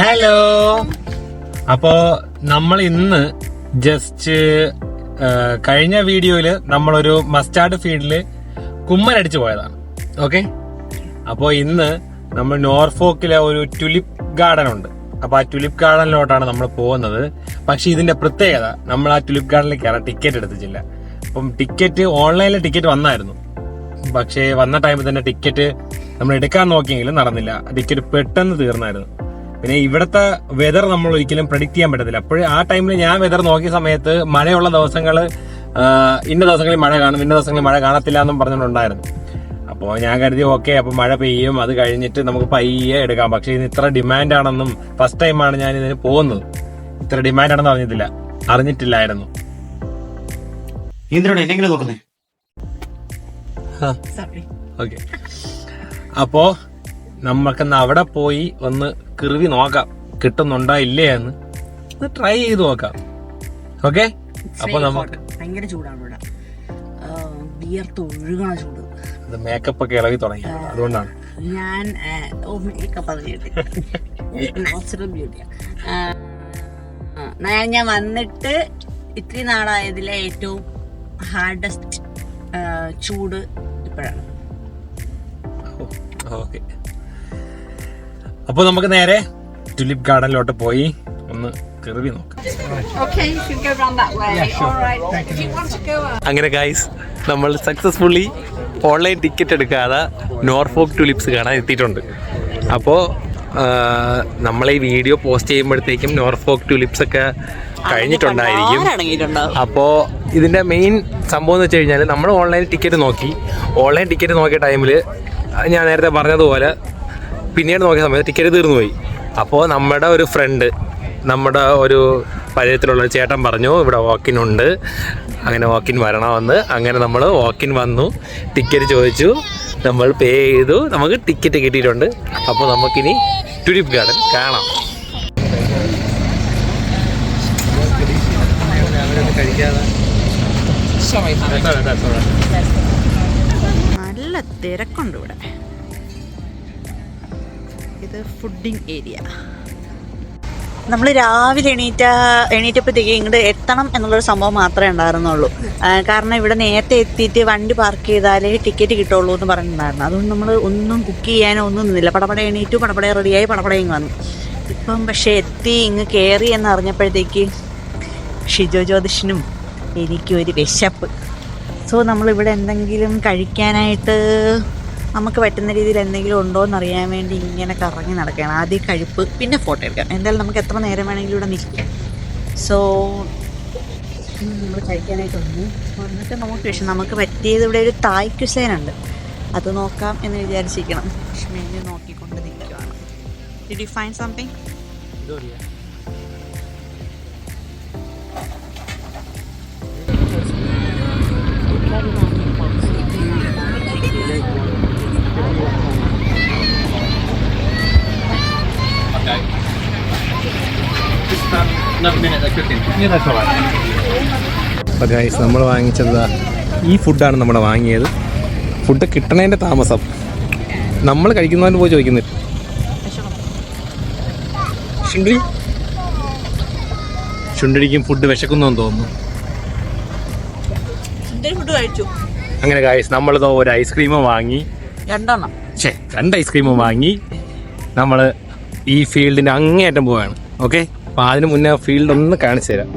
Hello അപ്പോ നമ്മൾ ഇന്ന് ജസ്റ്റ് കഴിഞ്ഞ വീഡിയോയിൽ നമ്മളൊരു മസ്റ്റാർഡ് ഫീൽഡിൽ കുമ്മനടിച്ചു പോയതാണ്. ഓക്കെ അപ്പോ ഇന്ന് നമ്മൾ നോർഫോക്കിലെ ഒരു ട്യൂലിപ്പ് ഗാർഡൻ ഉണ്ട്. അപ്പൊ ആ ട്യുലിപ്പ് ഗാർഡനിലോട്ടാണ് നമ്മൾ പോകുന്നത്. പക്ഷെ ഇതിന്റെ പ്രത്യേകത നമ്മൾ ആ ട്യൂലിപ്പ് ഗാർഡനിൽ കയറാൻ ടിക്കറ്റ് എടുത്തിട്ടില്ല. അപ്പം ടിക്കറ്റ് ഓൺലൈനിൽ ടിക്കറ്റ് വന്നായിരുന്നു. പക്ഷേ വന്ന ടൈമിൽ തന്നെ ടിക്കറ്റ് നമ്മൾ എടുക്കാൻ നോക്കിയെങ്കിലും നടന്നില്ല. ടിക്കറ്റ് പെട്ടെന്ന് തീർന്നായിരുന്നു. പിന്നെ ഇവിടുത്തെ വെതർ നമ്മൾ ഒരിക്കലും പ്രഡിക്റ്റ് ചെയ്യാൻ പറ്റത്തില്ല. അപ്പോൾ ആ ടൈമിൽ ഞാൻ വെതർ നോക്കിയ സമയത്ത് മഴയുള്ള ദിവസങ്ങൾ ഇന്ന ദിവസങ്ങളിൽ മഴ കാണും ഇന്ന ദിവസങ്ങളിൽ മഴ കാണത്തില്ല എന്നും പറഞ്ഞിട്ടുണ്ടായിരുന്നു അപ്പോൾ ഞാൻ കരുതി ഓക്കെ അപ്പോൾ മഴ പെയ്യും അത് കഴിഞ്ഞിട്ട് നമുക്ക് പയ്യെ എടുക്കാം. പക്ഷേ ഇതിന് ഇത്ര ഡിമാൻഡാണെന്നും ഫസ്റ്റ് ടൈമാണ് ഞാൻ ഇതിന് പോകുന്നത്. ഇത്ര ഡിമാൻഡാണെന്ന് അറിഞ്ഞിട്ടില്ല. അറിഞ്ഞിട്ടില്ലായിരുന്നു. ഓക്കെ. അപ്പോ നമുക്കെന്ന് അവിടെ പോയി ഒന്ന് കിറുവി നോക്കാം. കിട്ടുന്നുണ്ടോ ഇല്ലേ എന്ന്. ഒന്ന് ട്രൈ ചെയ്ത് നോക്കാം. ഓക്കെ അപ്പൊ നമുക്ക് ഭയങ്കര ചൂടാണ് ഇവിടെ. വിയർത്ത് ഒഴുകണ ചൂട്. അത് മേക്കപ്പ് ഒക്കെ ഇളകി തുടങ്ങി. അതുകൊണ്ടാണ്. ഞാൻ മേക്കപ്പ് അത് നാച്ചുറൽ ബ്യൂട്ടിയാ ഞാൻ വന്നിട്ട് ഇത്തിരി നാളായതിലെ ഏറ്റവും ഹാർഡസ്റ്റ് ചൂട് ഇപ്പോഴാണ്. ഓക്കെ അപ്പൊ നമുക്ക് നേരെ ടുലിപ്പ് ഗാർഡനിലോട്ട് പോയി ഒന്ന് കയറി നോക്കാം. Go അങ്ങനെ ഗൈസ് നമ്മൾ സക്സസ്ഫുള്ളി ഓൺലൈൻ ടിക്കറ്റ് എടുക്കാതെ നോർഫോക്ക് ടുലിപ്സ് കാണാൻ എത്തിയിട്ടുണ്ട്. അപ്പോൾ നമ്മൾ ഈ വീഡിയോ പോസ്റ്റ് ചെയ്യുമ്പോഴത്തേക്കും നോർഫോക്ക് ടുലിപ്സ് ഒക്കെ കഴിഞ്ഞിട്ടുണ്ടായിരിക്കും. അപ്പോൾ ഇതിന്റെ മെയിൻ സംഭവം എന്ന് വെച്ച് കഴിഞ്ഞാൽ നമ്മൾ ഓൺലൈൻ ടിക്കറ്റ് നോക്കി. ഓൺലൈൻ ടിക്കറ്റ് നോക്കിയ ടൈമിൽ ഞാൻ നേരത്തെ പറഞ്ഞതുപോലെ പിന്നീട് നോക്കിയ സമയത്ത് ടിക്കറ്റ് തീർന്നു പോയി. അപ്പോൾ നമ്മുടെ ഒരു ഫ്രണ്ട് നമ്മുടെ ഒരു പരിചയത്തിലുള്ള ഒരു ചേട്ടൻ പറഞ്ഞു ഇവിടെ വാക്കിൻ ഉണ്ട്. അങ്ങനെ വാക്കിൻ വരണമെന്ന്. അങ്ങനെ നമ്മൾ വാക്കിൻ വന്നു. ടിക്കറ്റ് ചോദിച്ചു. നമ്മൾ പേ ചെയ്തു. നമുക്ക് ടിക്കറ്റ് കിട്ടിയിട്ടുണ്ട്. അപ്പോൾ നമുക്കിനി ട്യൂലിപ്പ് ഗാർഡൻ കാണാം. നല്ല തിരക്കുണ്ട് ഇവിടെ. ഇത് ഫുഡിങ് ഏരിയ. നമ്മൾ രാവിലെ എണീറ്റ എണീറ്റപ്പോഴത്തേക്ക് ഇങ്ങോട്ട് എത്തണം എന്നുള്ളൊരു സംഭവം മാത്രമേ ഉണ്ടായിരുന്നുള്ളൂ. കാരണം ഇവിടെ നേരത്തെ എത്തിയിട്ട് വണ്ടി പാർക്ക് ചെയ്താലേ ടിക്കറ്റ് കിട്ടുള്ളൂ എന്ന് പറഞ്ഞിട്ടുണ്ടായിരുന്നു. അതുകൊണ്ട് നമ്മൾ ഒന്നും കുക്ക് ചെയ്യാനോ ഒന്നും നിന്നില്ല. പടപട എണീറ്റു പടപട റെഡിയായി പടപടയും വന്നു. ഇപ്പം പക്ഷേ എത്തി ഇങ്ങ് കയറി എന്ന് അറിഞ്ഞപ്പോഴത്തേക്ക് ഷിജോ ജ്യോതിഷനും എനിക്കൊരു വിശപ്പ്. സോ നമ്മളിവിടെ എന്തെങ്കിലും കഴിക്കാനായിട്ട് നമുക്ക് പറ്റുന്ന രീതിയിൽ എന്തെങ്കിലും ഉണ്ടോ എന്ന് അറിയാൻ വേണ്ടി ഇങ്ങനെ കറങ്ങി നടക്കുകയാണ്. ആദ്യം കഴിപ്പ് പിന്നെ ഫോട്ടോ എടുക്കാം. എന്തായാലും നമുക്ക് എത്ര നേരം വേണമെങ്കിലും ഇവിടെ നിൽക്കാം. സോ നമ്മൾ കഴിക്കാനായിട്ട് വന്നു. വന്നിട്ട് നമുക്ക് പക്ഷെ നമുക്ക് പറ്റിയത് ഇവിടെ ഒരു തായ് ക്യുസൈൻ ഉണ്ട്. അത് നോക്കാം എന്ന് വിചാരിച്ചിരിക്കണം. മെനു നോക്കിക്കൊണ്ട് നിൽക്കുകയാണ് ഡിഡ് യു സംതിങ് അപ്പോൾ ഗൈസ് നമ്മൾ വാങ്ങിച്ചത് ഈ ഫുഡാണ് നമ്മൾ വാങ്ങിയത്. ഫുഡ് കിട്ടണതിന്റെ താമസം. നമ്മൾ കഴിക്കുന്നവന് പോയി ചോദിക്കുന്നില്ല. ചുണ്ടി ശുണ്ടടിക്കും ഫുഡ് വിശക്കുന്നു എന്ന് തോന്നുന്നു അങ്ങനെ ഗൈസ് നമ്മളിതോ ഒരു ഐസ്ക്രീമും വാങ്ങി. രണ്ടെണ്ണം. ഛേ രണ്ട് ഐസ്ക്രീമും വാങ്ങി. നമ്മൾ ഈ ഫീൽഡിന്റെ അങ്ങേയറ്റം പോവാണ്. ഓക്കെ അപ്പോൾ അതിന് മുന്നേ ഫീൽഡ് ഒന്ന് കാണിച്ചു തരാം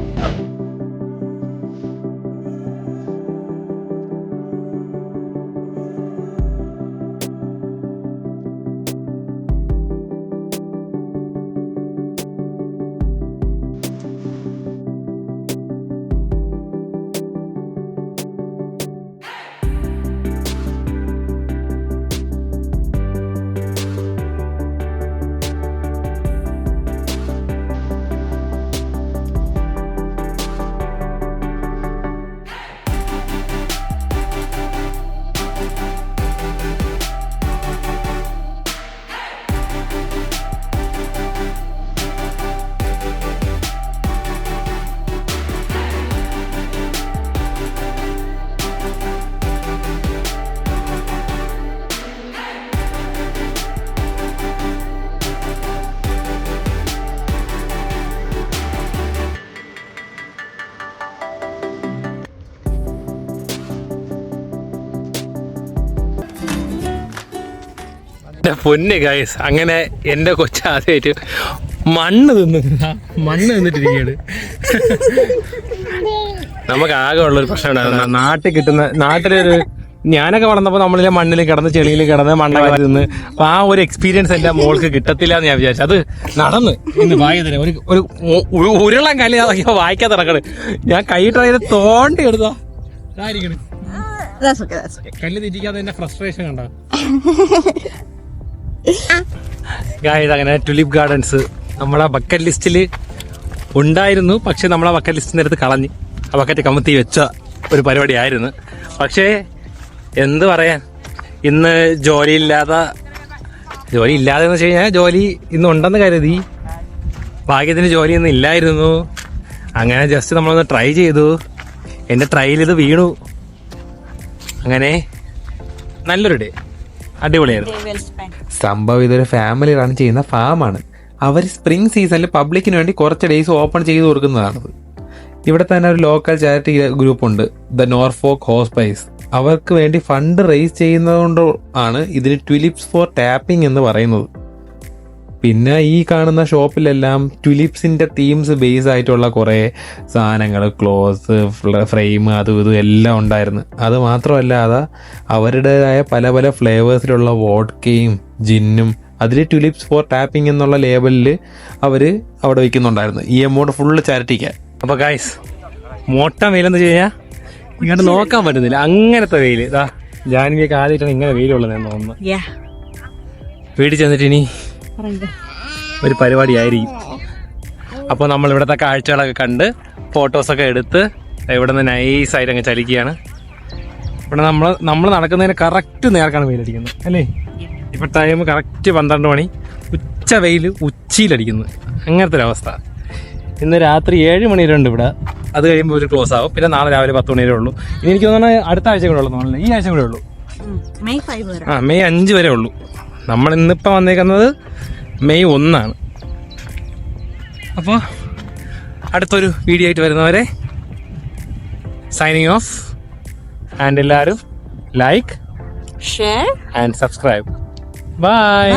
എന്റെ പൊന്ന് ഗൈസ് അങ്ങനെ എന്റെ കൊച്ചാദ്യമായിട്ട് മണ്ണ് തിന്നു മണ്ണ് തിന്നിട്ടിരിക്കുകയാണ് നമുക്ക് ആകെ ഉള്ളൊരു പ്രശ്നം നാട്ടിൽ കിട്ടുന്ന നാട്ടിലൊരു ഞാനൊക്കെ വളർന്നപ്പോൾ നമ്മളിലെ മണ്ണിൽ കിടന്ന് ചെളിയിൽ കിടന്ന് മണ്ണൊക്കെ തിന്ന് അപ്പൊ ആ ഒരു എക്സ്പീരിയൻസ് എന്റെ മോൾക്ക് കിട്ടത്തില്ല എന്ന് ഞാൻ വിചാരിച്ചു. അത് നടന്ന് ഇന്ന് വായതിന് ഒരു ഒരു ഉരുളം കല്ല് ഞാൻ വായിക്കാൻ നടക്കണ് ഞാൻ കൈയിട്ട് തോണ്ടി എടുത്താ? കല്ല് തിരിക്കാതെ എന്റെ ഫ്രസ്ട്രേഷൻ കണ്ട? ഗായ്സ് അങ്ങനെ ടുലിപ്പ് ഗാർഡൻസ് നമ്മളെ ബക്കറ്റ് ലിസ്റ്റിൽ ഉണ്ടായിരുന്നു. പക്ഷെ നമ്മളെ ബക്കറ്റ് ലിസ്റ്റിന്റെ അടുത്ത് കളഞ്ഞ് ആ ബക്കറ്റ് കമത്തി വെച്ച ഒരു പരിപാടി ആയിരുന്നു പക്ഷേ എന്ത് പറയാൻ? ഇന്ന് ജോലിയില്ലാതെ ജോലി ഇല്ലാതെ എന്ന് വെച്ച് കഴിഞ്ഞാൽ ജോലി ഇന്ന് ഉണ്ടെന്ന് കരുതി. ഭാഗ്യത്തിന് ജോലിയൊന്നും ഇല്ലായിരുന്നു. അങ്ങനെ ജസ്റ്റ് നമ്മളൊന്ന് ട്രൈ ചെയ്തു. എന്റെ ട്രയൽ ഇത് വീണു. അങ്ങനെ നല്ലൊരു ഡേ അടിപൊളിയായിരുന്നു. സംഭവം ഇതൊരു ഫാമിലി റൺ ചെയ്യുന്ന ഫാം ആണ്. അവർ സ്പ്രിംഗ് സീസണിൽ പബ്ലിക്കിന് വേണ്ടി കുറച്ച് ഡേയ്സ് ഓപ്പൺ ചെയ്ത് കൊടുക്കുന്നതാണ് ഇവിടെ തന്നെ ഒരു ലോക്കൽ ചാരിറ്റി ഗ്രൂപ്പ് ഉണ്ട് ദ നോർഫോക്ക് ഹോസ്പൈസ് അവർക്ക് വേണ്ടി ഫണ്ട് റേസ് ചെയ്യുന്നതുകൊണ്ട് ആണ് ഇതിന് ട്വിലിപ്സ് ഫോർ ടാപ്പിംഗ് എന്ന് പറയുന്നത്. പിന്നെ ഈ കാണുന്ന ഷോപ്പിലെല്ലാം ട്യുലിപ്സിന്റെ തീംസ് ബേസ് ആയിട്ടുള്ള കുറേ സാധനങ്ങൾ ക്ലോസ് ഫ്രെയിം അതും ഇതും എല്ലാം ഉണ്ടായിരുന്നു. അത് മാത്രമല്ലാതെ അവരുടേതായ പല പല ഫ്ലേവേഴ്സിലുള്ള വോഡ്കയും ജിന്നും അതിൽ ട്യുലിപ്സ് ഫോർ ടാപ്പിംഗ് എന്നുള്ള ലേബലിൽ അവർ അവിടെ വയ്ക്കുന്നുണ്ടായിരുന്നു ഈ എമൗണ്ട് ഫുള്ള് ചാരിറ്റിക്കാൻ അപ്പൊ ഗായ്സ് മോട്ട വെയിലെന്ന് വെച്ച് കഴിഞ്ഞാൽ ഇങ്ങോട്ട് നോക്കാൻ പറ്റുന്നില്ല. അങ്ങനത്തെ വെയിൽ ഇതാ ജാൻവിയൊക്കെ ആദ്യമായിട്ടാണ് ഇങ്ങനെ വെയിലുള്ളതെന്ന് തോന്നുന്നു. ചെന്നിട്ട് ഇനി. ഒരു പരിപാടിയായിരിക്കും. അപ്പോൾ നമ്മൾ ഇവിടുത്തെ കാഴ്ചകളൊക്കെ കണ്ട് ഫോട്ടോസൊക്കെ എടുത്ത് ഇവിടെ നിന്ന് നൈസായിട്ട് അങ്ങ് ചലിക്കുകയാണ്. ഇവിടെ നമ്മൾ നമ്മൾ നടക്കുന്നതിന് കറക്റ്റ് നേർക്കാണ് വെയിലടിക്കുന്നത് അല്ലേ? ഇപ്പം ടൈം കറക്റ്റ് പന്ത്രണ്ട് മണി. ഉച്ച വെയിൽ ഉച്ചയിലടിക്കുന്നു. അങ്ങനത്തെ ഒരു അവസ്ഥ. ഇന്ന് രാത്രി ഏഴ് മണി വരെ ഉണ്ട് ഇവിടെ. അത് കഴിയുമ്പോൾ ഒരു ക്ലോസ് ആവും. പിന്നെ നാളെ രാവിലെ പത്ത് മണി വരെ ഉള്ളൂ. ഇനി എനിക്ക് തോന്നുന്നത് അടുത്ത ആഴ്ച കൂടെ ഉള്ളൂ തോന്നുന്നില്ല ഈ ആഴ്ച കൂടെ ഉള്ളൂ. മെയ് ഫൈവ് വരെ. ആ മെയ് അഞ്ച് വരെ ഉള്ളൂ. നമ്മൾ ഇന്നിപ്പോൾ വന്നേക്കുന്നത് മെയ് ഒന്നാണ്. അപ്പോൾ അടുത്തൊരു വീഡിയോ ആയിട്ട് വരുന്നവരെ സൈനിങ് ഓഫ് ആൻഡ് എല്ലാവരും like share and subscribe bye